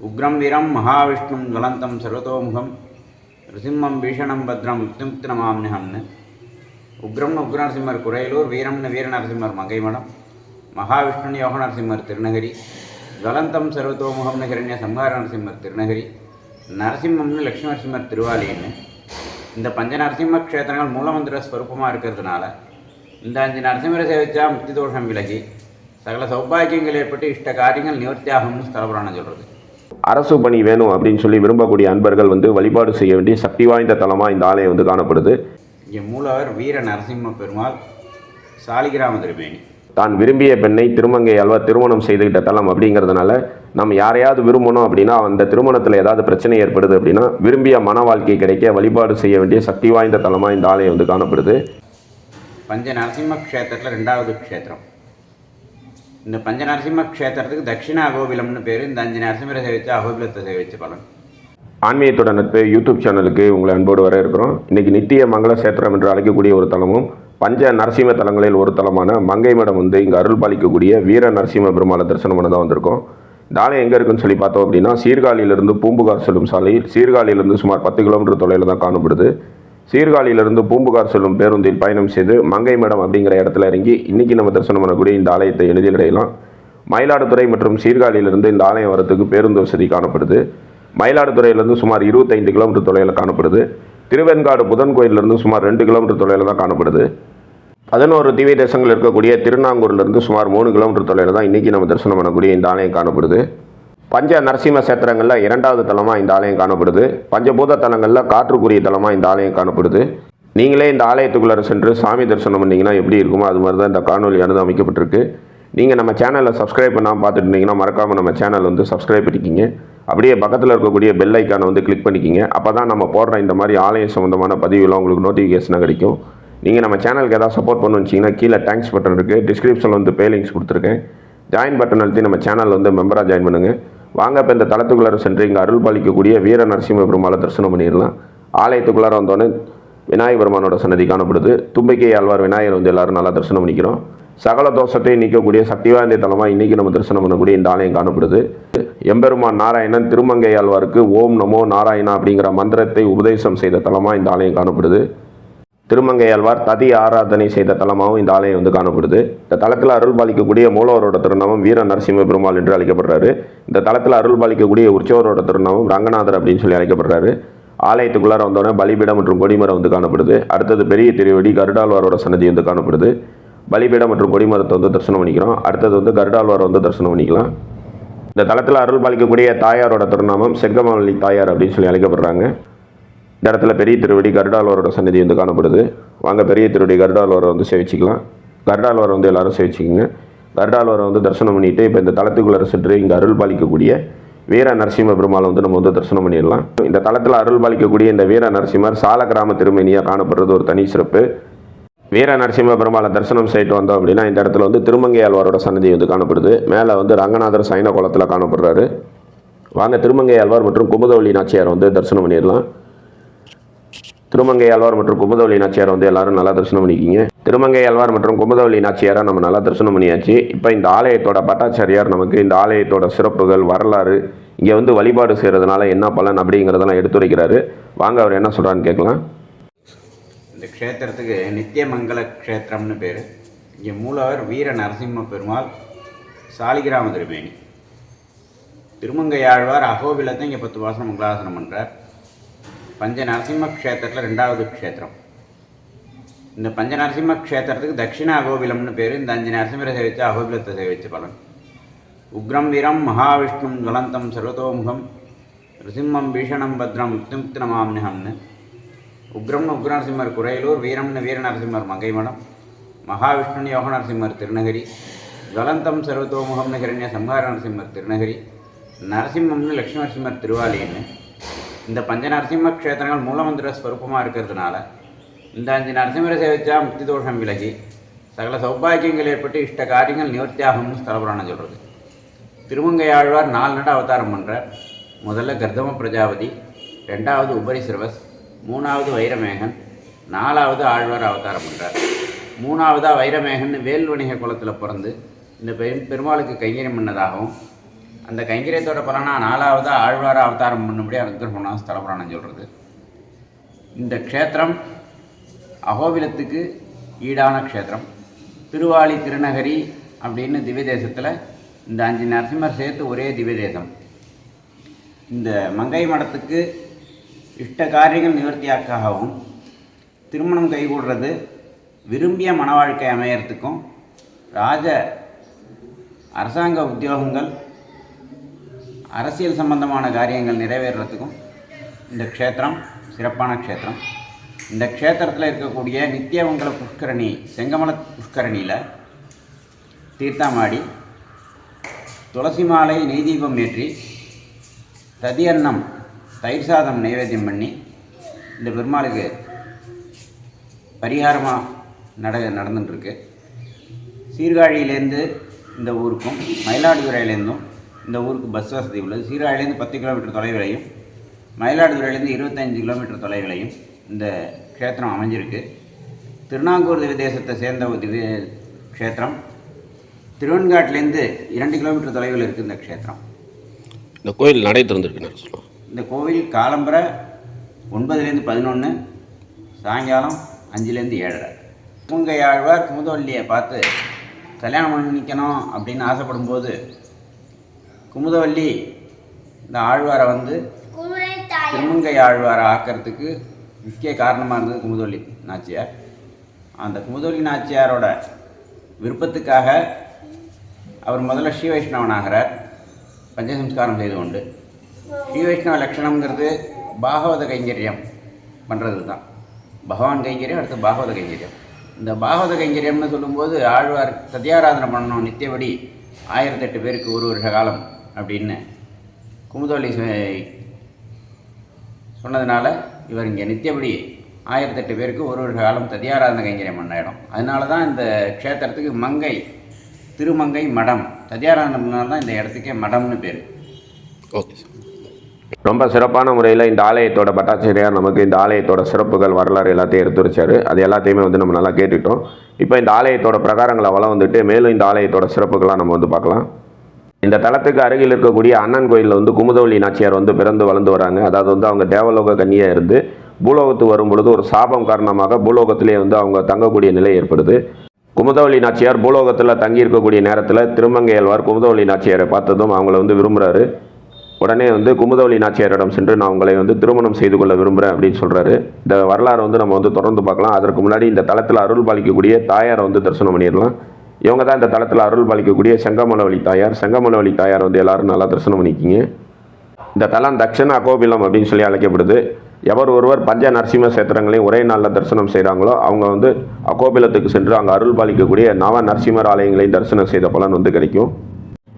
உக்ரம் வீரம் மகாவிஷ்ணும் ஜலந்தம் சர்வதோமுகம் ரிசிம்மம் பீஷணம் பத்ரம் முக்தி நமாம்னிஹம்னு உக்ரம்னு உக்ர நரசிம்மர் குறையலூர் வீரம்னு வீர நரசிம்மர் மங்கைமடம் மகாவிஷ்ணுன்னு யோக நரசிம்மர் திருநகரி ஜலந்தம் சர்வதோமுகம்னு ஹிரண்ய சம்ஹார நரசிம்மர் திருநகரி நரசிம்மம்னு லக்ஷ்மி நரசிம்மர் திருவாலின்னு. இந்த பஞ்ச நரசிம்ம க்ஷேத்திரங்கள் மூலமந்திர ஸ்வரூபமாக இருக்கிறதுனால இந்த அஞ்சு நரசிம்மரை சேவிச்சா முக்தி தோஷம் விலகி சகல சௌபாகியங்கள் ஏற்பட்டு இஷ்ட காரியங்கள் நிவர்த்தியாகும்னு ஸ்தலபுராணம் சொல்கிறது அரசு பணி வேணும் அப்படின்னு சொல்லி விரும்பக்கூடிய அன்பர்கள் வந்து வழிபாடு செய்ய வேண்டிய சக்தி வாய்ந்த தலமாக இந்த ஆலயம் வந்து காணப்படுது. இங்கே மூலவர் வீர நரசிம்ம பெருமாள் சாலிகிராம திருமேனி. தான் விரும்பிய பெண்ணை திருமங்கை ஆழ்வார் திருமணம் செய்துகிட்ட தலம் அப்படிங்கிறதுனால நம்ம யாரையாவது விரும்பணும் அப்படின்னா அந்த திருமணத்தில் ஏதாவது பிரச்சனை ஏற்படுது அப்படின்னா விரும்பிய மன வாழ்க்கை கிடைக்க வழிபாடு செய்ய வேண்டிய சக்தி வாய்ந்த தலமாக இந்த ஆலயம் வந்து காணப்படுது. பஞ்ச நரசிம்ம க்ஷேத்திரத்தில் ரெண்டாவது க்ஷேத்திரம். இந்த பஞ்ச நரசிம்ம க்ஷேத்திரத்துக்கு தட்சிண அகோபிலம்னு பேர் இந்த அஞ்சு நரசிம்மரை சேவித்து அகோபிலத்தை சேவிச்சு பலன். ஆன்மீகத்தோட நட்பு யூடியூப் சேனலுக்கு உங்களை அன்போடு வர இருக்கிறோம். இன்னைக்கு நித்திய மங்கள சேத்திரம் என்று அழைக்கக்கூடிய ஒரு தலமும் பஞ்ச நரசிம்ம தலங்களில் ஒரு தலமான மங்கை மடம் வந்து இங்கே அருள் பாலிக்கக்கூடிய வீர நரசிம்ம பெருமாளை தரிசனம் பண்ண தான் வந்திருக்கோம். இந்த ஆலயம் எங்கே இருக்குன்னு சொல்லி பார்த்தோம் அப்படின்னா சீர்காழியிலிருந்து பூம்புகார் செல்லும் சாலையில் சீர்காழியிலிருந்து சுமார் பத்து கிலோமீட்டர் தொலைவில் தான் காணப்படுது. சீர்காழியிலிருந்து பூம்புகார் செல்லும் பேருந்தில் பயணம் செய்து மங்கை மடம் அப்படிங்கிற இடத்துல இறங்கி இன்னைக்கு நம்ம தரிசனம் பண்ணக்கூடிய இந்த ஆலயத்தை எளிதில் அடையலாம் மயிலாடுதுறை மற்றும் சீர்காழியிலிருந்து இந்த ஆலயம் வரத்துக்கு பேருந்து வசதி காணப்படுது. மயிலாடுதுறையிலிருந்து சுமார் இருபத்தைந்து கிலோமீட்டர் தொலைவில் காணப்படுது. திருவெண்காடு புதன் கோயிலிருந்து சுமார் ரெண்டு கிலோமீட்டர் தொலைவில் தான் காணப்படுது. பதினோரு திவ்ய தேசங்கள் இருக்கக்கூடிய திருநாங்கூர்லேருந்து சுமார் மூணு கிலோமீட்டர் தொலைவில் தான் இன்றைக்கி நம்ம தரிசனம் பண்ணக்கூடிய இந்த ஆலயம் காணப்படுது. பஞ்ச நரசிம்ம சேத்திரங்களில் இரண்டாவது தலமாக இந்த ஆலயம் காணப்படுது. பஞ்சபூத தலங்களில் காற்றுக்குரிய தலமாக இந்த ஆலயம் காணப்படுது. நீங்களே இந்த ஆலயத்துக்குள்ளே சென்று சாமி தரிசனம் பண்ணிங்கன்னா எப்படி இருக்குமோ அது மாதிரி தான் இந்த காணொலியானது அமைக்கப்பட்டிருக்கு. நீங்கள் நம்ம சேனலை சப்ஸ்கிரைப் பண்ணாமல் பார்த்துட்டு இருந்தீங்கன்னா மறக்காமல் நம்ம சேனல் வந்து சப்ஸ்கிரைப் பண்ணிக்கிங்க. அப்படியே பக்கத்தில் இருக்கக்கூடிய பெல் ஐக்கானை வந்து கிளிக் பண்ணிக்கிங்க. அப்போ தான் நம்ம போடுற இந்த மாதிரி ஆலயம் சம்மந்தமான பதிவுலாம் உங்களுக்கு நோட்டிஃபிகேஷனாக கிடைக்கும். நீங்கள் நம்ம சேனலுக்கு எதாவது சப்போர்ட் பண்ணு வச்சிங்கன்னா கீழே தேங்க்ஸ் பட்டன் இருக்குது டிஸ்கிரிப்ஷனில் வந்து பே லிங்க்ஸ் கொடுத்துருக்கேன். ஜாயின் பட்டன் அழுத்தி நம்ம சேனலில் வந்து மெம்பராக ஜாயின் பண்ணுங்கள் வாங்க இப்போ இந்த தளத்துக்குள்ளார சென்று இங்கே அருள் பாலிக்கக்கூடிய வீர நரசிம்ம பெருமாளை தரிசனம் பண்ணிடலாம். ஆலயத்துக்குள்ளார வந்தோடனே விநாயகர் பெருமானோட சன்னதி காணப்படுது. தும்பிக்கை ஆழ்வார் விநாயகர் வந்து எல்லாரும் நல்லா தரிசனம் பண்ணிக்கிறோம். சகல தோஷத்தை நீக்கக்கூடிய சக்தி வாய்ந்த தலமாக இன்றைக்கி நம்ம தரிசனம் பண்ணக்கூடிய இந்த ஆலயம் காணப்படுது. எம்பெருமான் நாராயணன் திருமங்கை ஆழ்வாருக்கு ஓம் நமோ நாராயணா அப்படிங்கிற மந்திரத்தை உபதேசம் செய்த தலமாக இந்த ஆலயம் காணப்படுது. திருமங்கையாழ்வார் ததி ஆராதனை செய்த தலமாகவும் இந்த ஆலயம் வந்து காணப்படுது. இந்த தலத்தில் அருள் பாலிக்கக்கூடிய மூலவரோட திருநாமம் வீர நரசிம்ம பெருமாள் என்று அழைக்கப்படுறாரு. இந்த தலத்தில் அருள் பாலிக்கக்கூடிய உற்சவரோட திருநாமம் ரங்கநாதர் அப்படின்னு சொல்லி அழைக்கப்படுறாரு. ஆலயத்துக்குள்ளார வந்தோடனே பலிபீடம் மற்றும் கொடிமரம் வந்து காணப்படுது. அடுத்தது பெரிய திருவடி கருடாழ்வாரோட சன்னதி வந்து காணப்படுது. பலிபீடம் மற்றும் கொடிமரத்தை வந்து தரிசனம் பண்ணிக்கிறோம். அடுத்தது வந்து கருடாழ்வார் வந்து தரிசனம் பண்ணிக்கலாம். இந்த தளத்தில் அருள் பாலிக்கக்கூடிய தாயாரோட திருநாமம் செங்கமல்லி தாயார் அப்படின்னு சொல்லி அழைக்கப்படுறாங்க. இந்த இடத்துல பெரிய திருவடி கருடாழ்வாரோட சன்னதி வந்து காணப்படுது. வாங்க பெரிய திருவடி கருடாழ்வாரை வந்து சேவிச்சிக்கலாம். கருடாழ்வாரை வந்து எல்லாரும் சேவிச்சிக்கோங்க. கருடாழ்வாரை வந்து தரிசனம் பண்ணிட்டு இப்போ இந்த தளத்துக்குள்ளே சென்று இங்கே அருள் பாலிக்கக்கூடிய வீர நரசிம்ம பெருமாளை வந்து நம்ம வந்து தரிசனம் பண்ணிடலாம். இந்த தளத்தில் அருள் பாலிக்கக்கூடிய இந்த வீர நரசிம்மர் சால கிராம திருமேனியாக காணப்படுறது ஒரு தனி சிறப்பு. வீர நரசிம்ம பெருமாளை தரிசனம் செய்யிட்டு வந்தோம் அப்படின்னா இந்த இடத்துல வந்து திருமங்கை ஆழ்வாரோட சன்னதி வந்து காணப்படுது. மேலே வந்து ரங்கநாதர் சைன குளத்தில் காணப்படுறாரு. வாங்க திருமங்கை ஆழ்வார் மற்றும் குமுதவள்ளி நாச்சியார் வந்து தரிசனம் பண்ணிடலாம். திருமங்கை ஆழ்வார் மற்றும் குமுதவள்ளி நாச்சியார் வந்து எல்லாரும் நல்லா தரிசனம் பண்ணிக்கிங்க. திருமங்கை ஆழ்வார் மற்றும் குமுதவள்ளி நாச்சியாரை நம்ம நல்லா தரிசனம் பண்ணியாச்சு. இப்போ இந்த ஆலயத்தோட பட்டாச்சாரியார் நமக்கு இந்த ஆலயத்தோட சிறப்புகள் வரலாறு இங்கே வந்து வழிபாடு செய்கிறதுனால என்ன பலன் அப்படிங்கிறதெல்லாம் எடுத்துரைக்கிறாரு. வாங்க அவர் என்ன சொல்கிறான்னு கேட்கலாம். இந்த க்ஷேத்திரத்துக்கு நித்தியமங்கல க்ஷேத்திரம்னு பேர். இங்கே மூலவர் வீர நரசிம்ம பெருமாள் சாலிகிராம திருமேனி. திருமங்கையாழ்வார் அகோபிலத்தை இங்கே பத்து வாசனம் மங்களாசனம் பண்ணுறார் பஞ்ச நரசிம்ம க்ஷேத்திரத்தில் ரெண்டாவது க்ஷேத்திரம். இந்த பஞ்ச நரசிம்ம க்ஷேத்திரத்துக்கு தட்சிணா அகோபிலம்னு பேர் இந்த அஞ்சு நரசிம்மரை சேவிச்சு அகோபிலத்தை சேவிச்சு பலன். உக்ரம் வீரம் மகாவிஷ்ணும் ஜுவலந்தம் சர்வதோமுகம் ரிசிம்மம் பீஷணம் பத்ரம் முக்தி நமாம்னிஹம்னு உக்ரம்னு உக்ர நரசிம்மர் குறையலூர் வீரம்னு வீர நரசிம்மர் மங்கைமடம் மகாவிஷ்ணுன்னு யோக நரசிம்மர் திருநகரி ஜுவலந்தம் சர்வதோமுகம்னு ஹிரண்ய சம்ஹார நரசிம்மர் திருநகரி நரசிம்மம்னு லக்ஷ்மி நரசிம்மர் திருவாலின்னு. இந்த பஞ்ச நரசிம்ம க்ஷேத்திரங்கள் மூலமந்திர ஸ்வரூபமாக இருக்கிறதுனால இந்த அஞ்சு நரசிம்மரை சேவிச்சா முக்தி தோஷம் விலகி சகல சௌபாகியங்கள் ஏற்பட்டு இஷ்ட காரியங்கள் நிவர்த்தியாகும்னு ஸ்தலபுராணம் சொல்கிறது திருமங்கையாழ்வார் நாலு நட அவதாரம் பண்ணுறார் முதல்ல கர்தம பிரஜாபதி ரெண்டாவது உபரி சிறுவஸ் மூணாவது வைரமேகன் நாலாவது ஆழ்வார் அவதாரம் பண்ணுறார் மூணாவதாக வைரமேகன் வேல் வணிக குளத்தில் பிறந்து இந்த பெரும் பெருமாளுக்கு கைங்கரியம் பண்ணதாகவும் அந்த கைங்கரியத்தோட பலனா நாலாவது ஆழ்வார அவதாரம் பண்ணும்படி அனுகிரகம் ஸ்தலபுராணம் சொல்கிறது இந்த க்ஷேத்திரம் அகோபிலத்துக்கு ஈடான க்ஷேத்திரம். திருவாளி திருநகரி அப்படின்னு திவ்ய தேசத்தில் இந்த அஞ்சு நரசிம்மர் சேர்த்து ஒரே திவ்ய தேசம். இந்த மங்கை மடத்துக்கு இஷ்ட காரியங்கள் நிவர்த்தியாக்காகவும் திருமணம் கைகூடுறது விரும்பிய மன வாழ்க்கை அமையறதுக்கும் ராஜ அரசாங்க உத்தியோகங்கள் அரசியல் சம்பந்தமான காரியங்கள் நிறைவேறுறதுக்கும் இந்த க்ஷேத்திரம் சிறப்பான க்ஷேத்திரம். இந்த க்ஷேத்திரத்தில் இருக்கக்கூடிய நித்தியமங்கல புஷ்கரணி செங்கமல புஷ்கரணியில் தீர்த்தமாடி துளசி மாலை நெய்தீபம் ஏற்றி ததியன்னம் தயிர் சாதம் நைவேத்தியம் பண்ணி இந்த பெருமாளுக்கு பரிகாரமாக நட நடந்துட்டுருக்கு. சீர்காழியிலேருந்து இந்த ஊருக்கும் மயிலாடுதுறையிலேருந்தும் இந்த ஊருக்கு பஸ் வசதி உள்ளது. சீர்காழியிலேருந்து பத்து கிலோமீட்டர் தொலைவிலையும் மயிலாடுதுறையிலேருந்து இருபத்தஞ்சு கிலோமீட்டர் தொலைவிலையும் இந்த க்ஷேத்திரம் அமைஞ்சிருக்கு. திருநாங்கூர் தேசத்தை சேர்ந்த ஒரு திவ்ய க்ஷேத்திரம். திருவெண்காட்டிலேருந்து இரண்டு கிலோமீட்டர் தொலைவில் இருக்குது இந்த க்ஷேத்திரம். இந்த கோயில் நடை திறந்திருக்கு சொல்லுவோம் இந்த கோவில் காலம்பரை ஒன்பதுலேருந்து பதினொன்று சாயங்காலம் அஞ்சுலேருந்து ஏழரை. பூங்கை ஆழ்வார் குமுதவல்லியை பார்த்து கல்யாணம் பண்ணிக்கணும் அப்படின்னு ஆசைப்படும்போது குமுதவல்லி இந்த ஆழ்வாரை வந்து திருமங்கை ஆழ்வாரை ஆக்கிறதுக்கு முக்கிய காரணமாக இருந்தது குமுதவல்லி நாச்சியார். அந்த குமுதவல்லி நாச்சியாரோட விருப்பத்துக்காக அவர் முதல்ல ஸ்ரீ வைஷ்ணவனாகிறார் பஞ்சசம்ஸ்காரம் செய்து கொண்டு. ஸ்ரீ வைஷ்ணவ லட்சணம்ங்கிறது பாகவத கைங்கரியம் பண்ணுறது தான். பகவான் கைங்கரியம் அடுத்து பாகவத கைங்கரியம். இந்த பாகவத கைங்கரியம்னு சொல்லும்போது ஆழ்வார் சத்யாராதனை பண்ணணும் நித்தியபடி ஆயிரத்தெட்டு பேருக்கு ஒரு வருஷ காலம் அப்படின்னு குமுதவள்ளி சொன்னதுனால இவர் இங்கே நித்தியபடி ஆயிரத்தெட்டு பேருக்கு ஒரு ஒரு காலம் ததியாராதன கைங்கரியம் பண்ண இடம் அதனால தான் இந்த க்ஷேத்திரத்துக்கு மங்கை திருமங்கை மடம் ததியாராதனால தான் இந்த இடத்துக்கே மடம்னு பேர். ஓகே. ரொம்ப சிறப்பான முறையில் இந்த ஆலயத்தோட பட்டாச்சாரியார் நமக்கு இந்த ஆலயத்தோட சிறப்புகள் வரலாறு எல்லாத்தையும் எடுத்து அது எல்லாத்தையுமே வந்து நம்ம நல்லா கேட்டுட்டோம் இப்போ இந்த ஆலயத்தோட பிரகாரங்களை வளம் வந்துட்டு மேலும் இந்த ஆலயத்தோட சிறப்புகளாக நம்ம வந்து பார்க்கலாம். இந்த தளத்துக்கு அருகில் இருக்கக்கூடிய அண்ணன் கோயிலில் வந்து குமுதவள்ளி நாச்சியார் வந்து பிறந்து வளர்ந்து வராங்க. அதாவது வந்து அவங்க தேவலோக கன்னியாக இருந்து பூலோகத்து வரும் பொழுது ஒரு சாபம் காரணமாக பூலோகத்திலே வந்து அவங்க தங்கக்கூடிய நிலை ஏற்படுது. குமுதவள்ளி நாச்சியார் பூலோகத்தில் தங்கி இருக்கக்கூடிய நேரத்தில் திருமங்கையல்வார் குமுதவள்ளி நாச்சியாரை பார்த்ததும் அவங்கள வந்து விரும்புகிறாரு உடனே வந்து குமுதவள்ளி நாச்சியாரிடம் சென்று நான் உங்களை வந்து திருமணம் செய்து கொள்ள விரும்புகிறேன் அப்படின்னு சொல்கிறாரு இந்த வரலாறு வந்து நம்ம வந்து தொடர்ந்து பார்க்கலாம். அதற்கு முன்னாடி இந்த தளத்தில் அருள் பாலிக்கக்கூடிய தாயாரை வந்து தரிசனம் பண்ணிடலாம். இவங்க தான் இந்த தளத்தில் அருள் பாலிக்கக்கூடிய செங்கமலவழி தாயார். செங்கமலவழி தாயார் வந்து எல்லாரும் நல்லா தரிசனம் பண்ணிக்கிங்க. இந்த தலம் தட்சண அகோபிலம் அப்படின்னு சொல்லி அழைக்கப்படுது. எவர் ஒருவர் பஞ்ச நரசிம்ம சேத்திரங்களையும் ஒரே நாளில் தரிசனம் செய்கிறாங்களோ அவங்க வந்து அகோபிலத்துக்கு சென்று அங்கே அருள் பாலிக்கக்கூடிய நவ நரசிம்மர் ஆலயங்களையும் தரிசனம் செய்த பலன் வந்து கிடைக்கும்.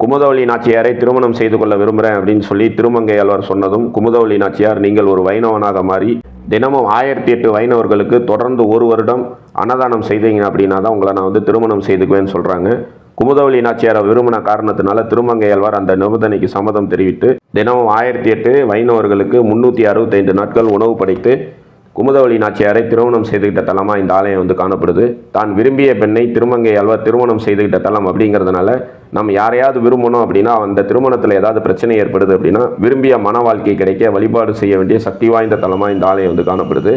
குமுதவள்ளி நாச்சியாரை திருமணம் செய்து கொள்ள விரும்புகிறேன் அப்படின்னு சொல்லி திருமங்கையாழ்வார் சொன்னதும் குமுதவள்ளி நாச்சியார் நீங்கள் ஒரு வைணவனாக மாறி தினமும் ஆயிரத்தி எட்டு வைணவர்களுக்கு தொடர்ந்து ஒரு வருடம் அன்னதானம் செய்தீங்க அப்படின்னா தான் உங்களை நான் வந்து திருமணம் செய்துக்குவேன்னு சொல்கிறாங்க குமுதவள்ளி நாச்சியாரை விரும்பின காரணத்தினால திருமங்கையாழ்வார் அந்த நிபந்தனைக்கு சம்மதம் தெரிவித்து தினமும் ஆயிரத்தி எட்டு வைணவர்களுக்கு முன்னூற்றி அறுபத்தைந்து நாட்கள் உணவு படைத்து குமுதவழி நாச்சியாரை திருமணம் செய்துகிட்ட தலமாக இந்த ஆலயம் வந்து காணப்படுது. தான் விரும்பிய பெண்ணை திருமங்கை அல்வா திருமணம் செய்துகிட்ட தலம் அப்படிங்கிறதுனால நம்ம யாரையாவது விரும்பணும் அப்படின்னா அந்த திருமணத்தில் ஏதாவது பிரச்சனை ஏற்படுது அப்படின்னா விரும்பிய மன வாழ்க்கை கிடைக்க வழிபாடு செய்ய வேண்டிய சக்தி வாய்ந்த தலமாக இந்த ஆலயம் வந்து காணப்படுது.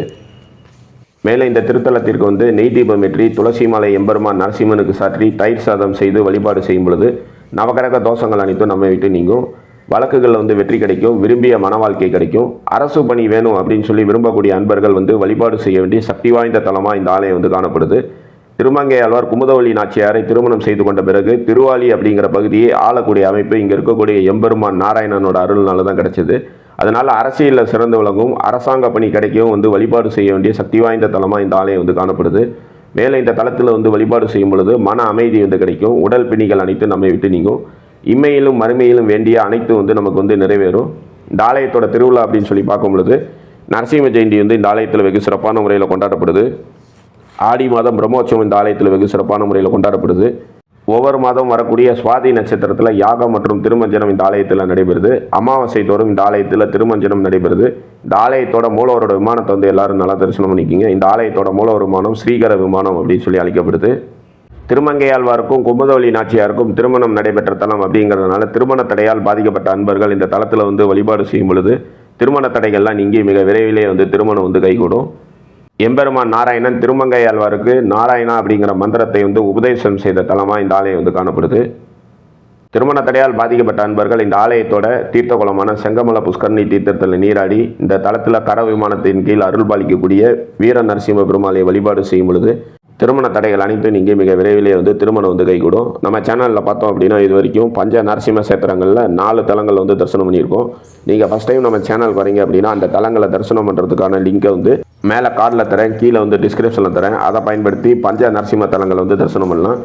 மேலே இந்த திருத்தலத்திற்கு வந்து நெய் தீபம் ஏற்றி துளசி மாலை எம்பெருமான் நரசிம்மனுக்கு சாற்றி தயிர் சாதம் செய்து வழிபாடு செய்யும் பொழுது நவகரக தோஷங்கள் அனைத்தும் நம்ம விட்டு நீங்கும். வழக்குகளில் வந்து வெற்றி கிடைக்கும் விரும்பிய மன வாழ்க்கை கிடைக்கும். அரசு பணி வேணும் அப்படின்னு சொல்லி விரும்பக்கூடிய அன்பர்கள் வந்து வழிபாடு செய்ய வேண்டிய சக்தி வாய்ந்த தலமாக இந்த ஆலயம் வந்து காணப்படுது. திருமங்கை ஆழ்வார் குமுதவள்ளி நாச்சியாரை திருமணம் செய்து கொண்ட பிறகு திருவாலி அப்படிங்கிற பகுதியை ஆளக்கூடிய அமைப்பு இங்கே இருக்கக்கூடிய எம்பெருமான் நாராயணனோட அருள்னால தான் கிடைச்சது. அதனால் அரசியலில் சிறந்து விளங்கும் அரசாங்க பணி கிடைக்கவும் வந்து வழிபாடு செய்ய வேண்டிய சக்தி வாய்ந்த தலமாக இந்த ஆலயம் வந்து காணப்படுது. மேலே இந்த தளத்தில் வந்து வழிபாடு செய்யும் பொழுது மன அமைதி வந்து கிடைக்கும். உடல் பிணிகள் அனைத்தும் நம்மை விட்டு நீங்கும். இம்மையிலும் மறுமையிலும் வேண்டிய அனைத்தும் வந்து நமக்கு வந்து நிறைவேறும். இந்த ஆலயத்தோட திருவிழா அப்படின்னு சொல்லி பார்க்கும் பொழுது நரசிம்ம ஜெயந்தி வந்து இந்த ஆலயத்தில் வெகு சிறப்பான முறையில் கொண்டாடப்படுது. ஆடி மாதம் பிரம்மோற்சவம் இந்த ஆலயத்தில் வெகு சிறப்பான முறையில் கொண்டாடப்படுது. ஒவ்வொரு மாதம் வரக்கூடிய சுவாதி நட்சத்திரத்தில் யாகம் மற்றும் திருமஞ்சனம் இந்த ஆலயத்தில் நடைபெறுது. அமாவாசை தோறும் இந்த ஆலயத்தில் திருமஞ்சனம் நடைபெறுது. இந்த ஆலயத்தோட மூலவரோட விமானத்தை வந்து எல்லாரும் நல்லா தரிசனம் பண்ணிக்கிங்க. இந்த ஆலயத்தோட மூலவர் விமானம் ஸ்ரீகர விமானம் அப்படின்னு சொல்லி அழைக்கப்படுது. திருமங்கையாழ்வாருக்கும் குமுதவழி நாச்சியாருக்கும் திருமணம் நடைபெற்ற தலம் அப்படிங்கிறதுனால திருமண தடையால் பாதிக்கப்பட்ட அன்பர்கள் இந்த தலத்தில் வந்து வழிபாடு செய்யும் பொழுது திருமண தடைகள்லாம் இங்கே மிக விரைவிலே வந்து திருமணம் வந்து கைகூடும். எம்பெருமான் நாராயணன் திருமங்கையாழ்வாருக்கு நாராயணா அப்படிங்கிற மந்திரத்தை வந்து உபதேசம் செய்த தலமாக இந்த ஆலயம் வந்து காணப்படுது. திருமண தடையால் பாதிக்கப்பட்ட அன்பர்கள் இந்த ஆலயத்தோட தீர்த்த குளமான செங்கமல புஷ்கரணி தீர்த்தத்தில் நீராடி இந்த தளத்தில் கர விமானத்தின் கீழ் அருள் பாலிக்கக்கூடிய வீர நரசிம்ம பெருமாளை வழிபாடு செய்யும் பொழுது திருமண தடைகள் அனைத்தும் நீங்கள் மிக விரைவிலே வந்து திருமணம் வந்து கைகூடும். நம்ம சேனலில் பார்த்தோம் அப்படின்னா இது வரைக்கும் பஞ்ச நரசிம்ம சேத்திரங்களில் நாலு தலங்கள் வந்து தரிசனம் பண்ணியிருக்கோம். நீங்கள் ஃபஸ்ட் டைம் நம்ம சேனல் வரீங்க அப்படின்னா அந்த தலங்களை தரிசனம் பண்ணுறதுக்கான லிங்கை வந்து மேலே கார்டில் தரேன் கீழே வந்து டிஸ்கிரிப்ஷனில் தரேன். அதை பயன்படுத்தி பஞ்ச நரசிம்ம தலங்களை வந்து தரிசனம் பண்ணலாம்.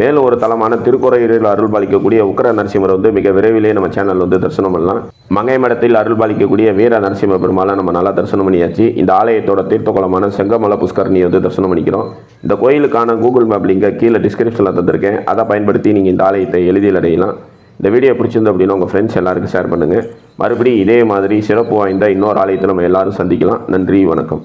மேலும் ஒரு தலமான திருக்குறையூரில் அருள் பாலிக்கக்கூடிய உக்கர நரசிம்மர் வந்து மிக விரைவிலேயே நம்ம சேனல் வந்து தரிசனம் பண்ணலாம். மங்கை மடத்தில் அருள் பாலிக்கக்கூடிய வீர நரசிம்ம பெருமாளை நம்ம நல்லா தரிசனம் பண்ணியாச்சு. இந்த ஆலயத்தோட தீர்த்தகுளமான செங்கமல புஷ்கரணியை வந்து தரிசனம் பண்ணிக்கிறோம். இந்த கோயிலுக்கான கூகுள் மேப் லிங்கை கீழே டிஸ்கிரிப்ஷனில் தந்திருக்கேன். அதை பயன்படுத்தி நீங்கள் இந்த ஆலயத்தை எளிதில் அடையலாம். இந்த வீடியோ பிடிச்சிருந்து அப்படின்னா உங்கள் ஃப்ரெண்ட்ஸ் எல்லாருக்கும் ஷேர் பண்ணுங்கள் மறுபடியும் இதே மாதிரி சிறப்பு வாய்ந்த இன்னொரு ஆலயத்தை நம்ம எல்லாரும் சந்திக்கலாம். நன்றி வணக்கம்.